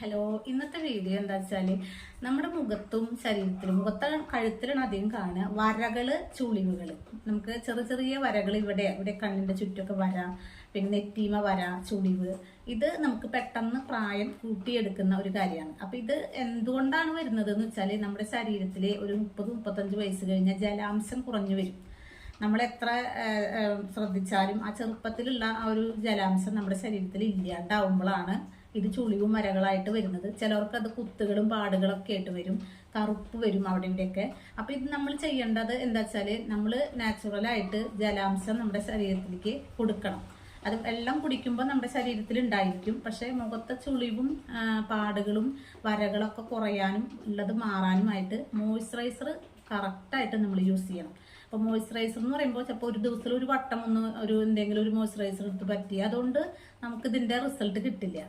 Hello ഇന്നത്തെ video എന്താ വെച്ചാൽ നമ്മുടെ മുഖത്തും ശരീരത്തിലും മുഖത്തെ കഴുത്തിലാണ് അധികം കാണുക. വരകൾ ചുളിവുകൾ. നമുക്ക് ചെറിയ ചെറിയ വരകൾ ഇവിടെ ഇവിടെ കണ്ണിന്റെ ചുറ്റൊക്കെ വര പിന്നെ നെറ്റീമ വര ചുളിവ്. ഇത് നമുക്ക് പെട്ടെന്ന് പ്രായം കൂട്ടിയെടുക്കുന്ന ഒരു കാര്യമാണ്. അപ്പൊ ഇത് എന്തുകൊണ്ടാണ് വരുന്നത് എന്ന് വെച്ചാൽ നമ്മുടെ ശരീരത്തിലെ ഒരു മുപ്പത് മുപ്പത്തഞ്ച് വയസ്സ് കഴിഞ്ഞാൽ ജലാംശം കുറഞ്ഞു വരും. നമ്മൾ എത്ര ശ്രദ്ധിച്ചാലും ആ ചെറുപ്പത്തിലുള്ള ആ ഒരു ജലാംശം നമ്മുടെ ശരീരത്തിൽ ഇല്ലാണ്ടാവുമ്പോഴാണ് ഇത് ചുളിവും മരകളായിട്ട് വരുന്നത്. ചിലവർക്ക് അത് കുത്തുകളും പാടുകളൊക്കെ ആയിട്ട് വരും. കറുപ്പ് വരും അവിടെ ഇവിടെയൊക്കെ. അപ്പൊ ഇത് നമ്മൾ ചെയ്യേണ്ടത് എന്താ വെച്ചാൽ നമ്മൾ നാച്ചുറലായിട്ട് ജലാംശം നമ്മുടെ ശരീരത്തിലേക്ക് കൊടുക്കണം. അത് വെള്ളം കുടിക്കുമ്പോൾ നമ്മുടെ ശരീരത്തിൽ ഉണ്ടായിരിക്കും. പക്ഷേ മുഖത്തെ ചുളിവും പാടുകളും വരകളൊക്കെ കുറയാനും ഉള്ളത് മാറാനുമായിട്ട് മോയ്സ്ചറൈസർ കറക്റ്റായിട്ട് നമ്മൾ യൂസ് ചെയ്യണം. അപ്പോൾ മോയ്സ്ചറൈസർ എന്ന് പറയുമ്പോൾ ചിലപ്പോൾ ഒരു ദിവസത്തിൽ ഒരു വട്ടം ഒന്ന് ഒരു എന്തെങ്കിലും ഒരു മോയ്സ്ചറൈസർ എടുത്ത് പറ്റി അതുകൊണ്ട് നമുക്ക് ഇതിന്റെ റിസൾട്ട് കിട്ടില്ല.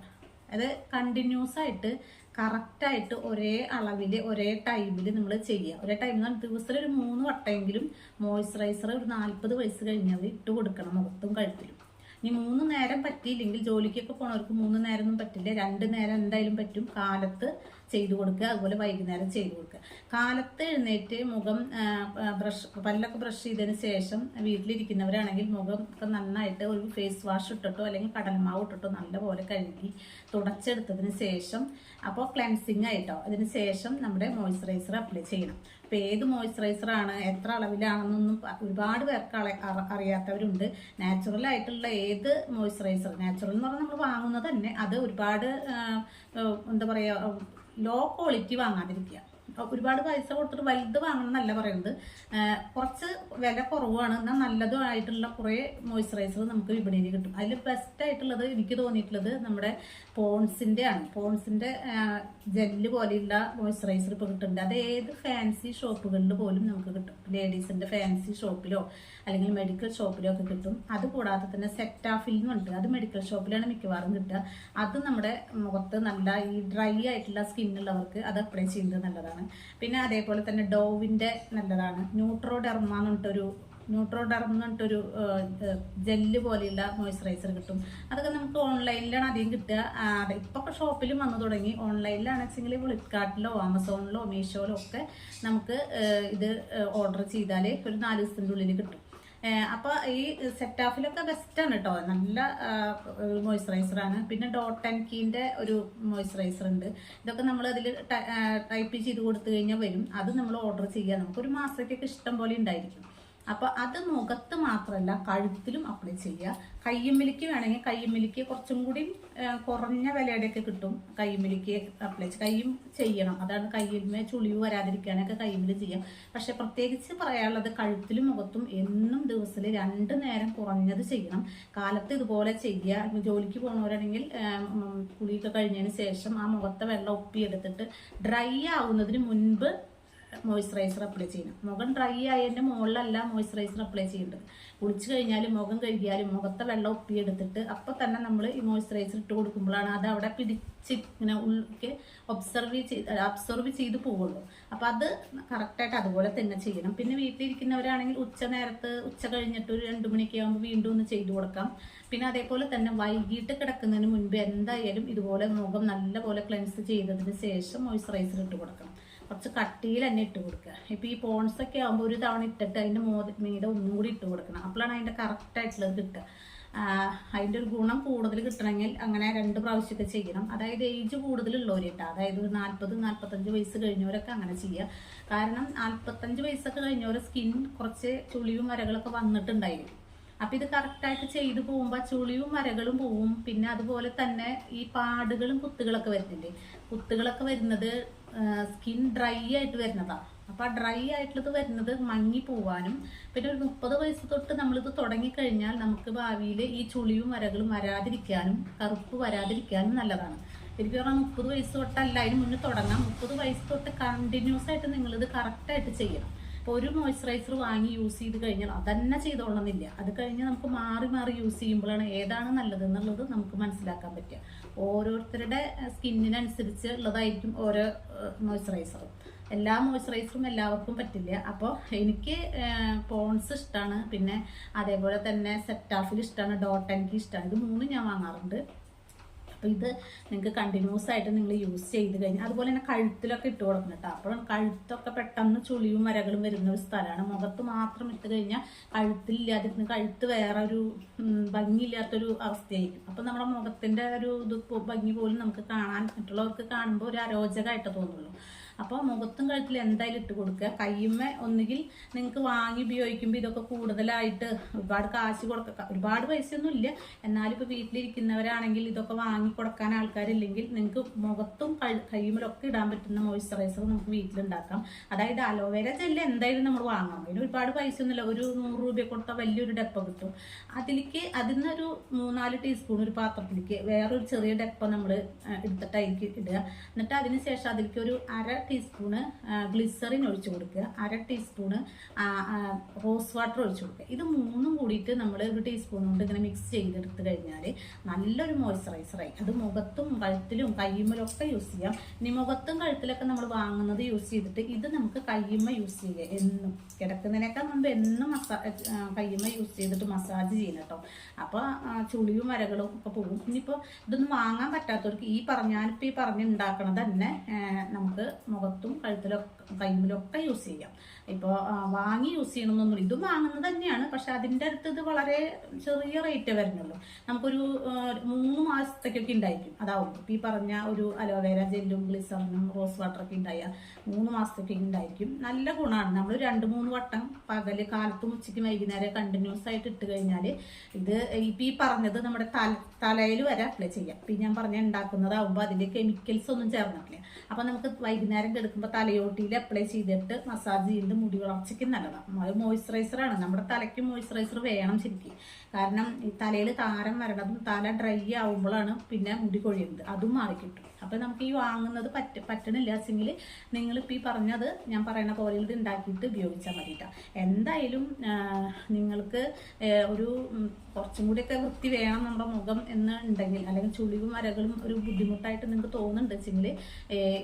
അത് കണ്ടിന്യൂസ് ആയിട്ട് കറക്റ്റായിട്ട് ഒരേ അളവിൽ ഒരേ ടൈമിൽ നമ്മൾ ചെയ്യുക ഒരേ ടൈമിൽ ദിവസത്തിൽ ഒരു മൂന്ന് വട്ടമെങ്കിലും മോയ്സ്ചറൈസർ ഒരു നാൽപ്പത് വയസ്സ് കഴിഞ്ഞവർ ഇട്ട് കൊടുക്കണം മുഖത്തും കഴുത്തിലും. ഇനി മൂന്ന് നേരം പറ്റിയില്ലെങ്കിൽ ജോലിക്കൊക്കെ പോണവർക്ക് മൂന്ന് നേരം ഒന്നും പറ്റില്ല. രണ്ട് നേരം എന്തായാലും പറ്റും കാലത്ത് ചെയ്തു കൊടുക്കുക അതുപോലെ വൈകുന്നേരം ചെയ്തു കൊടുക്കുക. കാലത്ത് എഴുന്നേറ്റ് മുഖം ബ്രഷ് പല്ലൊക്കെ ബ്രഷ് ചെയ്തതിന് ശേഷം വീട്ടിലിരിക്കുന്നവരാണെങ്കിൽ മുഖം ഒക്കെ നന്നായിട്ട് ഒരു ഫേസ് വാഷ് ഇട്ടിട്ടോ അല്ലെങ്കിൽ കടലമാവ് ഇട്ടിട്ടോ നല്ലപോലെ കഴുകി തുടച്ചെടുത്തതിന് ശേഷം അപ്പോൾ ക്ലെൻസിങ് ആയിട്ടോ അതിന് ശേഷം നമ്മുടെ മോയ്സ്ചറൈസർ അപ്ലൈ ചെയ്യണം. ഇപ്പൊ ഏത് മോയ്സ്ചറൈസർ ആണ് എത്ര അളവിലാണെന്നൊന്നും ഒരുപാട് പേർക്ക് അറിയാത്തവരുണ്ട്. നാച്ചുറൽ ആയിട്ടുള്ള ഏത് മോയ്സ്ചറൈസർ നാച്ചുറൽ എന്ന് പറഞ്ഞാൽ നമ്മൾ വാങ്ങുന്നത് തന്നെ. അത് ഒരുപാട് എന്താ പറയുക ലോ ക്വാളിറ്റി വാങ്ങാതിരിക്കുക. ഒരുപാട് പൈസ കൊടുത്തിട്ട് വലുത് വാങ്ങണം എന്നല്ല പറയുന്നത് കുറച്ച് വില കുറവാണ്. എന്നാൽ നല്ലതുമായിട്ടുള്ള കുറേ മോയ്സ്ചറൈസർ നമുക്ക് വിപണിയിൽ കിട്ടും. അതിൽ ബെസ്റ്റ് ആയിട്ടുള്ളത് എനിക്ക് തോന്നിയിട്ടുള്ളത് നമ്മുടെ പോൺസിന്റെ ആണ്. പോൺസിന്റെ ജെല്ല് പോലെയുള്ള മോയ്സ്ചറൈസർ ഇപ്പോൾ കിട്ടുന്നുണ്ട്. അത് ഏത് ഫാൻസി ഷോപ്പുകളിൽ പോലും നമുക്ക് കിട്ടും. ലേഡീസിന്റെ ഫാൻസി ഷോപ്പിലോ അല്ലെങ്കിൽ മെഡിക്കൽ ഷോപ്പിലോ ഒക്കെ കിട്ടും. അത് കൂടാതെ തന്നെ സെറ്റാഫിൽ പറഞ്ഞിട്ട് അത് മെഡിക്കൽ ഷോപ്പിലാണ് മിക്കവാറും കിട്ടുക. അത് നമ്മുടെ മുഖത്ത് നല്ല ഈ ഡ്രൈ ആയിട്ടുള്ള സ്കിന്നുള്ളവർക്ക് അത് അപ്ലൈ ചെയ്യുന്നത് നല്ലതാണ്. പിന്നെ അതേപോലെ തന്നെ ഡോവിന്റെ നല്ലതാണ്. ന്യൂട്രോഡെർമ എന്ന് പറഞ്ഞിട്ടൊരു ന്യൂട്രോഡെർമ എന്ന് ജെല്ല് പോലെയുള്ള മോയ്സ്ചറൈസർ കിട്ടും. അതൊക്കെ നമുക്ക് ഓൺലൈനിലാണ് അധികം കിട്ടുക. അതെ ഇപ്പോൾ ഷോപ്പിലും വന്നു തുടങ്ങി. ഓൺലൈനിലാണ് വെച്ചെങ്കിൽ ഫ്ലിപ്കാർട്ടിലോ ആമസോണിലോ മീഷോയിലോ ഒക്കെ നമുക്ക് ഇത് ഓർഡർ ചെയ്താൽ ഒരു നാല് ദിവസത്തിന്റെ ഉള്ളിൽ കിട്ടും. ഏഹ് അപ്പൊ ഈ സെറ്റാഫിലൊക്കെ ബെസ്റ്റ് ആണ് കേട്ടോ നല്ല മോയ്സ്ചറൈസർ ആണ്. പിന്നെ ഡോട്ട് ആൻഡ് കീന്റെ ഒരു മോയ്സ്ചറൈസർ ഉണ്ട്. ഇതൊക്കെ നമ്മൾ അതിൽ ടൈപ്പ് ചെയ്ത് കൊടുത്തു കഴിഞ്ഞാൽ വരും. അത് നമ്മൾ ഓർഡർ ചെയ്യുക നമുക്കൊരു മാസത്തേക്ക് ഇഷ്ടം പോലെ ഉണ്ടായിരിക്കും. അപ്പൊ അത് മുഖത്ത് മാത്രമല്ല കഴുത്തിലും അപ്ലൈ ചെയ്യുക. കയ്യുമ്മിലിക്ക് വേണമെങ്കിൽ കയ്യുമ്മിലിക്ക് കുറച്ചും കൂടി കുറഞ്ഞ വിലയുടെയൊക്കെ കിട്ടും കയ്യുമ്മിലിക്ക് അപ്ലൈ കയ്യും ചെയ്യണം. അതാണ് കയ്യുമ്മ ചുളിവ് വരാതിരിക്കാനൊക്കെ കയ്യുമ്മിൽ ചെയ്യാം. പക്ഷെ പ്രത്യേകിച്ച് പറയാനുള്ളത് കഴുത്തിലും മുഖത്തും എന്നും ദിവസത്തിൽ രണ്ട് നേരം കുറഞ്ഞത് ചെയ്യണം. കാലത്ത് ഇതുപോലെ ചെയ്യുക. ജോലിക്ക് പോകുന്നവരാണെങ്കിൽ കുളിയൊക്കെ കഴിഞ്ഞതിന് ശേഷം ആ മുഖത്തെ വെള്ളം ഒപ്പിയെടുത്തിട്ട് ഡ്രൈ ആവുന്നതിന് മുൻപ് മോയ്സ്ചറൈസർ അപ്ലൈ ചെയ്യണം മുഖം ഡ്രൈ ആയതിന്റെ മുകളിലല്ല മോയ്സ്ചറൈസർ അപ്ലൈ ചെയ്യേണ്ടത്. കുളിച്ച് കഴിഞ്ഞാൽ മുഖം കഴുകിയാലും മുഖത്തെ വെള്ളം ഒപ്പിയെടുത്തിട്ട് അപ്പൊ തന്നെ നമ്മൾ ഈ മോയ്സ്ചറൈസർ ഇട്ട് കൊടുക്കുമ്പോഴാണ് അത് അവിടെ പിടിച്ച് ഇങ്ങനെ ഉള്ളിലേക്ക് ഒബ്സർവ് ചെയ്ത് അബ്സർവ് ചെയ്ത് പോവുള്ളൂ. അപ്പൊ അത് കറക്റ്റായിട്ട് അതുപോലെ തന്നെ ചെയ്യണം. പിന്നെ വീട്ടിലിരിക്കുന്നവരാണെങ്കിൽ ഉച്ച നേരത്ത് ഉച്ച കഴിഞ്ഞിട്ട് ഒരു രണ്ട് മണിയൊക്കെ ആകുമ്പോൾ വീണ്ടും ഒന്ന് ചെയ്തു കൊടുക്കാം. പിന്നെ അതേപോലെ തന്നെ വൈകിട്ട് കിടക്കുന്നതിന് മുൻപ് എന്തായാലും ഇതുപോലെ മുഖം നല്ലപോലെ ക്ലെൻസ് ചെയ്തതിന് ശേഷം മോയ്സ്ചറൈസർ ഇട്ട് കൊടുക്കണം. കുറച്ച് കട്ടിയിൽ തന്നെ ഇട്ട് കൊടുക്കുക. ഇപ്പൊ ഈ പോൺസ് ഒക്കെ ആകുമ്പോൾ ഒരു തവണ ഇട്ടിട്ട് അതിന്റെ മോ മീതെ ഒന്നും കൂടി ഇട്ട് കൊടുക്കണം. അപ്പോഴാണ് അതിന്റെ കറക്റ്റ് ആയിട്ടുള്ളത് കിട്ടുക. അതിന്റെ ഒരു ഗുണം കൂടുതൽ കിട്ടണമെങ്കിൽ അങ്ങനെ രണ്ട് പ്രാവശ്യമൊക്കെ ചെയ്യണം. അതായത് ഏജ് കൂടുതലുള്ളവർ കേട്ടോ. അതായത് ഒരു നാൽപ്പത് നാൽപ്പത്തഞ്ച് വയസ്സ് കഴിഞ്ഞവരൊക്കെ അങ്ങനെ ചെയ്യുക കാരണം നാൽപ്പത്തഞ്ച് വയസ്സൊക്കെ കഴിഞ്ഞവരെ സ്കിൻ കുറച്ച് ചുളിയും വരകളൊക്കെ വന്നിട്ടുണ്ടായിരിക്കും. അപ്പൊ ഇത് കറക്റ്റായിട്ട് ചെയ്ത് പോകുമ്പോൾ ചുളിയും വരകളും പോവും. പിന്നെ അതുപോലെ തന്നെ ഈ പാടുകളും കുത്തുകളൊക്കെ വരുന്നില്ലേ? കുത്തുകളൊക്കെ വരുന്നത് സ്കിൻ ഡ്രൈ ആയിട്ട് വരുന്നതാണ് അപ്പൊ ആ ഡ്രൈ ആയിട്ടുള്ളത് വരുന്നത് മങ്ങി പോവാനും പിന്നെ ഒരു മുപ്പത് വയസ്സ് തൊട്ട് നമ്മളിത് തുടങ്ങിക്കഴിഞ്ഞാൽ നമുക്ക് ഭാവിയിൽ ഈ ചുളിയും വരകളും വരാതിരിക്കാനും കറുപ്പ് വരാതിരിക്കാനും നല്ലതാണ്. എനിക്ക് പറഞ്ഞാൽ മുപ്പത് വയസ്സ് തൊട്ടല്ല അതിന് മുന്നേ തുടങ്ങാം. മുപ്പത് വയസ്സ് തൊട്ട് കണ്ടിന്യൂസ് ആയിട്ട് നിങ്ങളിത് കറക്റ്റായിട്ട് ചെയ്യണം. ഇപ്പോൾ ഒരു മോയ്സ്ചറൈസർ വാങ്ങി യൂസ് ചെയ്ത് കഴിഞ്ഞാൽ അതന്നെ ചെയ്തോളണമെന്നില്ല അത് കഴിഞ്ഞ് നമുക്ക് മാറി മാറി യൂസ് ചെയ്യുമ്പോഴാണ് ഏതാണ് നല്ലതെന്നുള്ളത് നമുക്ക് മനസ്സിലാക്കാൻ പറ്റുക. ഓരോരുത്തരുടെ സ്കിന്നിനനുസരിച്ച് ഉള്ളതായിരിക്കും ഓരോ മോയ്സ്ചറൈസറും എല്ലാ മോയ്സ്ചറൈസറും എല്ലാവർക്കും പറ്റില്ല. അപ്പോൾ എനിക്ക് പോൺസ് ഇഷ്ടമാണ് പിന്നെ അതേപോലെ തന്നെ സെറ്റാഫിൽ ഇഷ്ടമാണ് ഡോട്ട് എനിക്ക് ഇഷ്ടമാണ് ഇത് മൂന്നും ഞാൻ വാങ്ങാറുണ്ട്. അപ്പോൾ ഇത് നിങ്ങൾക്ക് കണ്ടിന്യൂസ് ആയിട്ട് നിങ്ങൾ യൂസ് ചെയ്ത് കഴിഞ്ഞാൽ അതുപോലെ തന്നെ കഴുത്തിലൊക്കെ ഇട്ട് കൊടുക്കണം കേട്ടോ. അപ്പോൾ കഴുത്തൊക്കെ പെട്ടെന്ന് ചുളിയും വരകളും വരുന്ന ഒരു സ്ഥലമാണ്. മുഖത്ത് മാത്രം ഇട്ട് കഴിഞ്ഞാൽ കഴുത്തിലില്ലാതിരുന്ന് കഴുത്ത് വേറെ ഒരു ഭംഗിയില്ലാത്തൊരു അവസ്ഥയായിരിക്കും. അപ്പോൾ നമ്മുടെ മുഖത്തിന്റെ ഒരു ഇത് ഭംഗി പോലും നമുക്ക് കാണാൻ മറ്റുള്ളവർക്ക് കാണുമ്പോൾ ഒരു അരോചകമായിട്ട് തോന്നുള്ളൂ അപ്പോൾ മുഖത്തും കഴുത്തിൽ എന്തായാലും ഇട്ട് കൊടുക്കുക. കയ്യുമ്മ ഒന്നുകിൽ നിങ്ങൾക്ക് വാങ്ങി ഉപയോഗിക്കുമ്പോൾ ഇതൊക്കെ കൂടുതലായിട്ട് ഒരുപാട് കാശ് കൊടുക്ക ഒരുപാട് പൈസയൊന്നും ഇല്ല. എന്നാലും ഇപ്പോൾ വീട്ടിലിരിക്കുന്നവരാണെങ്കിൽ ഇതൊക്കെ വാങ്ങി കൊടുക്കാൻ ആൾക്കാരില്ലെങ്കിൽ നിങ്ങൾക്ക് മുഖത്തും കയ്യുമ്മലൊക്കെ ഇടാൻ പറ്റുന്ന മോയ്സ്ചറൈസർ നമുക്ക് വീട്ടിലുണ്ടാക്കാം. അതായത് അലോവേര ജെല്ല് എന്തായാലും നമ്മൾ വാങ്ങണം അതിന് ഒരുപാട് പൈസ ഒന്നുമില്ല ഒരു നൂറ് രൂപ കൊടുത്താൽ വലിയൊരു ഡെപ്പ കിട്ടും. അതിലേക്ക് അതിൽ നിന്നൊരു മൂന്നാൽ ടീസ്പൂൺ ഒരു പാത്രത്തിലേക്ക് വേറൊരു ചെറിയ ഡെപ്പ നമ്മൾ എടുത്തിട്ടായിരിക്കും ഇടുക. എന്നിട്ട് അതിന് ശേഷം അതിലേക്ക് ഒരു അര ടീസ്പൂണ് ഗ്ലിസറിൻ ഒഴിച്ചു കൊടുക്കുക. അര ടീസ്പൂണ് റോസ് വാട്ടർ ഒഴിച്ചു കൊടുക്കുക. ഇത് മൂന്നും കൂടിയിട്ട് നമ്മൾ ഒരു ടീസ്പൂൺ കൊണ്ട് ഇങ്ങനെ മിക്സ് ചെയ്തെടുത്ത് കഴിഞ്ഞാൽ നല്ലൊരു മോയ്സ്ചറൈസറായി അത് മുഖത്തും കഴുത്തിലും കയ്യുമ്മലും ഒക്കെ യൂസ് ചെയ്യാം. ഇനി മുഖത്തും കഴുത്തിലൊക്കെ നമ്മൾ വാങ്ങുന്നത് യൂസ് ചെയ്തിട്ട് ഇത് നമുക്ക് കയ്യുമ്മ യൂസ് ചെയ്യുക. എന്നും. കിടക്കുന്നതിനേക്കാൾ മുമ്പ് എന്നും മസാ കയ്യുമ്മ യൂസ് ചെയ്തിട്ട് മസാജ് ചെയ്യണം കേട്ടോ. അപ്പോൾ ചുളിയും വരകളും ഒക്കെ പോകും. ഇനിയിപ്പോൾ ഇതൊന്നും വാങ്ങാൻ പറ്റാത്തവർക്ക് ഈ പറഞ്ഞ ഞാനിപ്പോൾ ഈ പറഞ്ഞ് ഉണ്ടാക്കണത് തന്നെ നമുക്ക് മുഖത്തും കഴുത്തിലൊക്കെ കൈമിലൊക്കെ യൂസ് ചെയ്യാം. ഇപ്പോൾ വാങ്ങി യൂസ് ചെയ്യണമെന്നൊന്നും ഇതും വാങ്ങുന്നത് തന്നെയാണ്. പക്ഷെ അതിന്റെ അടുത്ത് ഇത് വളരെ ചെറിയ റേറ്റ് വരുന്നുള്ളൂ. നമുക്കൊരു മൂന്ന് മാസത്തേക്കൊക്കെ ഉണ്ടായിരിക്കും. അതാവും. ഇപ്പോൾ ഈ പറഞ്ഞ ഒരു അലോവേര ജെല്ലും ഗ്ലിസറിനും റോസ് വാട്ടറൊക്കെ ഉണ്ടായ മൂന്ന് മാസത്തേക്കൊക്കെ ഉണ്ടായിരിക്കും. നല്ല ഗുണമാണ്. നമ്മൾ രണ്ട് മൂന്ന് വട്ടം പകൽ കാലത്തും ഉച്ചയ്ക്കും വൈകുന്നേരം കണ്ടിന്യൂസ് ആയിട്ട് ഇട്ട് കഴിഞ്ഞാൽ ഇത് ഇപ്പം ഈ പറഞ്ഞത് നമ്മുടെ തല തലയിൽ വരെ അപ്ലൈ ചെയ്യാം. ഇപ്പം ഞാൻ പറഞ്ഞ ഉണ്ടാക്കുന്നതാവുമ്പോൾ അതിന്റെ കെമിക്കൽസ് ഒന്നും ചേർന്നിട്ടില്ല. അപ്പം നമുക്ക് വൈകുന്നേരം കിടക്കുമ്പോൾ തലയോട്ടിയിൽ അപ്ലൈ ചെയ്തിട്ട് മസാജ് ചെയ്ത് മുടി വളർച്ചയ്ക്ക് നല്ലതാണ്. അത് മോയ്സ്ചറൈസറാണ് നമ്മുടെ തലയ്ക്ക് മോയ്സ്ചറൈസർ വേണം ശരിക്കും. കാരണം തലയിൽ താരം വരണതും തല ഡ്രൈ ആവുമ്പോഴാണ് പിന്നെ മുടി കൊഴിയുന്നത്. അതും മാറിക്കിട്ടും. അപ്പം നമുക്ക് ഈ വാങ്ങുന്നത് പറ്റ പറ്റണില്ല. വെച്ചെങ്കിൽ നിങ്ങളിപ്പോൾ ഈ പറഞ്ഞത് ഞാൻ പറയുന്ന പോലെ ഇത് ഉണ്ടാക്കിയിട്ട് ഉപയോഗിച്ചാൽ മതിട്ടോ. എന്തായാലും നിങ്ങൾക്ക് ഒരു കുറച്ചും കൂടിയൊക്കെ വൃത്തി വേണം നമ്മുടെ മുഖം എന്ന് ഉണ്ടെങ്കിൽ അല്ലെങ്കിൽ ചുളിവും വരകളും ഒരു ബുദ്ധിമുട്ടായിട്ട് നിങ്ങൾക്ക് തോന്നുന്നുണ്ട് വെച്ചെങ്കിൽ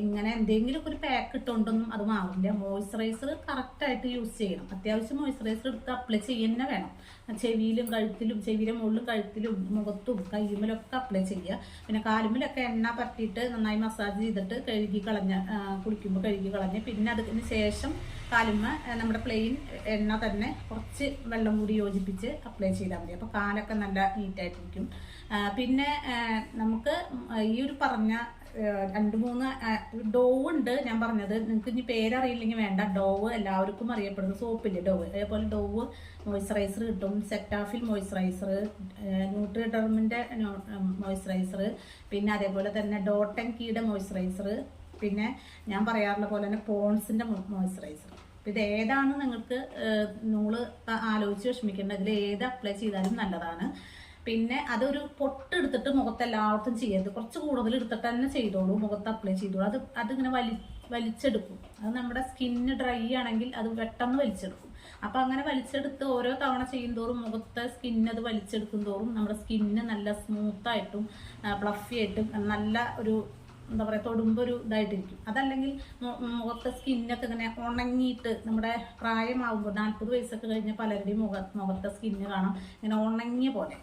ഇങ്ങനെ എന്തെങ്കിലും ഒരു പാക്ക് ഇട്ടുകൊണ്ടൊന്നും അത് മാറില്ല. മോയ്സ്ചറൈസർ കറക്റ്റായിട്ട് യൂസ് ചെയ്യണം. അത്യാവശ്യം മോയ്സ്ചറൈസർ എടുത്ത് അപ്ലൈ ചെയ്യുന്ന വേണം. ചെവിയിലും കഴുത്തിലും ചെവിയിലെ മുകളിലും കഴുത്തിലും മുഖത്തും കയ്യുമ്പിലൊക്കെ അപ്ലൈ ചെയ്യുക പിന്നെ കാലുമ്പിലൊക്കെ എണ്ണ പറ്റിയിട്ട് നന്നായി മസാജ് ചെയ്തിട്ട് കഴുകി കളഞ്ഞ കുളിക്കുമ്പോൾ കഴുകി കളഞ്ഞ്. പിന്നെ അതിന് ശേഷം കാലുമ്മ നമ്മുടെ പ്ലെയിൻ എണ്ണ തന്നെ കുറച്ച് വെള്ളം കൂടി യോജിപ്പിച്ച് അപ്ലൈ ചെയ്താൽ മതി. അപ്പോൾ കാലൊക്കെ നല്ല നീറ്റായിട്ടിരിക്കും പിന്നെ നമുക്ക് ഈ ഒരു പറഞ്ഞ രണ്ട് മൂന്ന് ഡോവ് ഉണ്ട് ഞാൻ പറഞ്ഞത്. നിങ്ങൾക്ക് ഇനി പേരറിയില്ലെങ്കിൽ വേണ്ട. ഡോവ് എല്ലാവർക്കും അറിയപ്പെടുന്ന സോപ്പില്ലേ? ഡോവ് അതേപോലെ ഡോവ് മോയ്സ്ചറൈസർ കിട്ടും. സെറ്റാഫിൽ മോയ്സ്ചറൈസർ ന്യൂട്രിഡെർമിന്റെ മോയ്സ്ചറൈസർ പിന്നെ അതേപോലെ തന്നെ ഡോട്ടൻ കീയുടെ മോയ്സ്ചറൈസർ പിന്നെ ഞാൻ പറയാറുള്ള പോലെ തന്നെ പോൺസിന്റെ മോയ്സ്ചറൈസർ ഇത് ഏതാണ് നിങ്ങൾക്ക് നൂൾ ആലോചിച്ച് വിഷമിക്കേണ്ടത് ഇതിൽ ഏത് അപ്ലൈ ചെയ്താലും നല്ലതാണ്. പിന്നെ അതൊരു പൊട്ടെടുത്തിട്ട് മുഖത്ത് എല്ലായിടത്തും ചെയ്യരുത്. കുറച്ച് കൂടുതൽ എടുത്തിട്ട് തന്നെ ചെയ്തോളൂ. മുഖത്ത് അപ്ലൈ ചെയ്തോളൂ. അത് അതിങ്ങനെ വലി വലിച്ചെടുക്കും. അത് നമ്മുടെ സ്കിന്ന് ഡ്രൈ ആണെങ്കിൽ അത് പെട്ടെന്ന് വലിച്ചെടുക്കും. അപ്പം അങ്ങനെ വലിച്ചെടുത്ത് ഓരോ തവണ ചെയ്യുന്തോറും മുഖത്തെ സ്കിന്ന് അത് വലിച്ചെടുക്കും തോറും നമ്മുടെ സ്കിന്ന് നല്ല സ്മൂത്തായിട്ടും ഫ്ലഫി ആയിട്ടും നല്ല ഒരു എന്താ പറയുക തൊടുമ്പോൾ ഒരു ഇതായിട്ടിരിക്കും. അതല്ലെങ്കിൽ മുഖത്തെ സ്കിന്നൊക്കെ ഇങ്ങനെ ഉണങ്ങിയിട്ട് നമ്മുടെ പ്രായമാകുമ്പോൾ നാൽപ്പത് വയസ്സൊക്കെ കഴിഞ്ഞാൽ പലരുടെയും മുഖ മുഖത്തെ സ്കിന്ന് കാണാം. ഇങ്ങനെ ഉണങ്ങിയ പോലെ.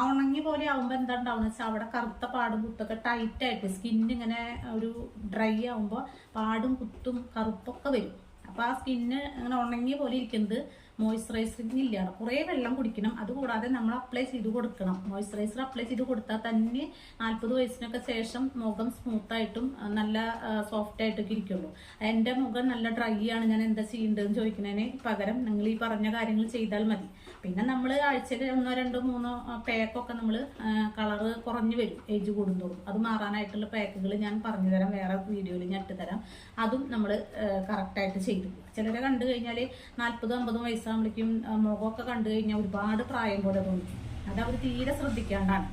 ആ ഉണങ്ങി പോലെ ആവുമ്പോൾ എന്താ ഉണ്ടാവുക വെച്ചാൽ അവിടെ കറുത്ത പാടും കുത്തൊക്കെ ടൈറ്റ് ആയിട്ട് സ്കിന്ന് ഇങ്ങനെ ഒരു ഡ്രൈ ആവുമ്പോൾ പാടും കുത്തും കറുപ്പൊക്കെ വരും. അപ്പോൾ ആ സ്കിന്ന് ഇങ്ങനെ ഉണങ്ങിയ പോലെ ഇരിക്കുന്നത് മോയ്സ്ചറൈസറിങ് ഇല്ലാണ് കുറേ വെള്ളം കുടിക്കണം. അതുകൂടാതെ നമ്മൾ അപ്ലൈ ചെയ്ത് കൊടുക്കണം. മോയ്സ്ചറൈസർ അപ്ലൈ ചെയ്ത് കൊടുത്താൽ തന്നെ നാൽപ്പത് വയസ്സിനൊക്കെ ശേഷം മുഖം സ്മൂത്തായിട്ടും നല്ല സോഫ്റ്റ് ആയിട്ടൊക്കെ ഇരിക്കുള്ളൂ. എന്റെ മുഖം നല്ല ഡ്രൈ ആണ്. ഞാൻ എന്താ ചെയ്യേണ്ടതെന്ന് ചോദിക്കുന്നതിന് പകരം നിങ്ങൾ ഈ പറഞ്ഞ കാര്യങ്ങൾ ചെയ്താൽ മതി. പിന്നെ നമ്മൾ ആഴ്ചയിൽ ഒന്നോ രണ്ടോ മൂന്നോ പാക്കൊക്കെ നമ്മൾ കളറ് കുറഞ്ഞു വരും ഏജ് കൂടുന്തോറും. അത് മാറാനായിട്ടുള്ള പാക്കുകൾ ഞാൻ പറഞ്ഞു തരാം വേറെ വീഡിയോയിൽ ഞാൻ ഇട്ട് തരാം. അതും നമ്മൾ കറക്റ്റായിട്ട് ചെയ്തു ചിലരെ കണ്ടു കഴിഞ്ഞാൽ നാൽപ്പതും അമ്പതും വയസ്സാകുമ്പോഴേക്കും മുഖമൊക്കെ കണ്ടു കഴിഞ്ഞാൽ ഒരുപാട് പ്രായം പോലെ തോന്നും. അത് അവർ തീരെ ശ്രദ്ധിക്കാണ്ടാണ്.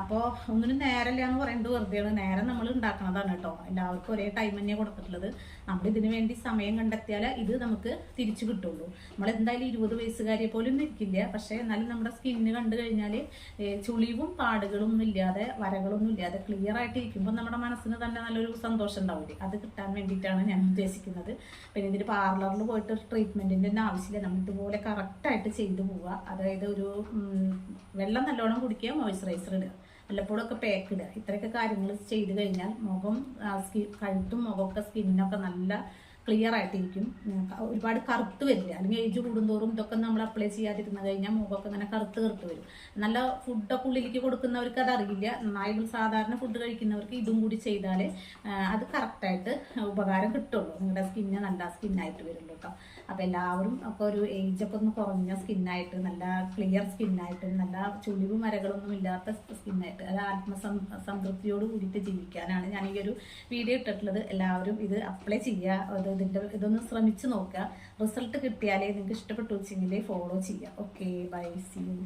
അപ്പോൾ ഒന്നിനും നേരമില്ല എന്ന് പറയുന്നത് വെറുതെയാണ്. നേരം നമ്മൾ ഉണ്ടാക്കണതാണ് കേട്ടോ. എല്ലാവർക്കും ഒരേ ടൈം തന്നെ കൊടുത്തിട്ടുള്ളത്. നമ്മൾ ഇതിനു വേണ്ടി സമയം കണ്ടെത്തിയാൽ ഇത് നമുക്ക് തിരിച്ചു കിട്ടുള്ളൂ. നമ്മൾ എന്തായാലും ഇരുപത് വയസ്സുകാരെ പോലും ഇരിക്കില്ല. പക്ഷേ എന്നാലും നമ്മുടെ സ്കിന്ന് കണ്ടു കഴിഞ്ഞാൽ ചുളിവും പാടുകളൊന്നും ഇല്ലാതെ വരകളൊന്നും ഇല്ലാതെ ക്ലിയർ ആയിട്ട് ഇരിക്കുമ്പോൾ നമ്മുടെ മനസ്സിന് തന്നെ നല്ലൊരു സന്തോഷം ഉണ്ടാവില്ലേ? അത് കിട്ടാൻ വേണ്ടിയിട്ടാണ് ഞാൻ ഉദ്ദേശിക്കുന്നത്. പിന്നെ ഇതിന് പാർലറിൽ പോയിട്ട് ട്രീറ്റ്മെന്റിന്റെ ഒന്നും ആവശ്യമില്ല. നമ്മൾ ഇതുപോലെ കറക്റ്റായിട്ട് ചെയ്തു പോവുക. അതായത് ഒരു വെള്ളം നല്ലോണം കുടിക്കുക മോയ്സ്ചറൈസർ ഇടുക. വല്ലപ്പോഴൊക്കെ പാക്ക് ഇടുക. ഇത്രയൊക്കെ കാര്യങ്ങൾ ചെയ്ത് കഴിഞ്ഞാൽ മുഖം സ്കിൻ സ്കി കഴുത്തും മുഖമൊക്കെ സ്കിന്നൊക്കെ നല്ല ക്ലിയർ ആയിട്ടിരിക്കും. ഒരുപാട് കറുത്ത് വരില്ല. അല്ലെങ്കിൽ ഏജ് കൂടുന്തോറും ഇതൊക്കെ നമ്മൾ അപ്ലൈ ചെയ്യാതിരുന്ന് കഴിഞ്ഞാൽ മുഖമൊക്കെ ഇങ്ങനെ കറുത്ത് കറുത്ത് വരും. നല്ല ഫുഡൊക്കെ ഉള്ളിലേക്ക് കൊടുക്കുന്നവർക്ക് അത് അറിയില്ല. സാധാരണ ഫുഡ് കഴിക്കുന്നവർക്ക് ഇതും കൂടി ചെയ്താൽ അത് കറക്റ്റായിട്ട് ഉപകാരം കിട്ടുള്ളൂ. നിങ്ങളുടെ സ്കിന്ന് നല്ല സ്കിന്നായിട്ട് വരുള്ളൂ കേട്ടോ അപ്പോൾ എല്ലാവരും ഒക്കെ ഒരു ഏജ് ഒക്കെ ഒന്ന് കുറഞ്ഞ സ്കിന്നായിട്ട് നല്ല ക്ലിയർ സ്കിന്നായിട്ട് നല്ല ചുളിവ് മരകളൊന്നും ഇല്ലാത്ത സ്കിന്നായിട്ട് അത് ആത്മസം സംതൃപ്തിയോട് കൂടിയിട്ട് ജീവിക്കാനാണ് ഞാൻ ഈ ഒരു വീഡിയോ ഇട്ടിട്ടുള്ളത്. എല്ലാവരും ഇത് അപ്ലൈ ചെയ്യുക അത് ഇതിന്റെ ഇതൊന്ന് ശ്രമിച്ച് നോക്കുക. റിസൾട്ട് കിട്ടിയാലേ നിങ്ങൾക്ക് ഇഷ്ടപ്പെട്ടു വെച്ചെങ്കിൽ ഫോളോ ചെയ്യുക ഓക്കെ ബൈ സി യു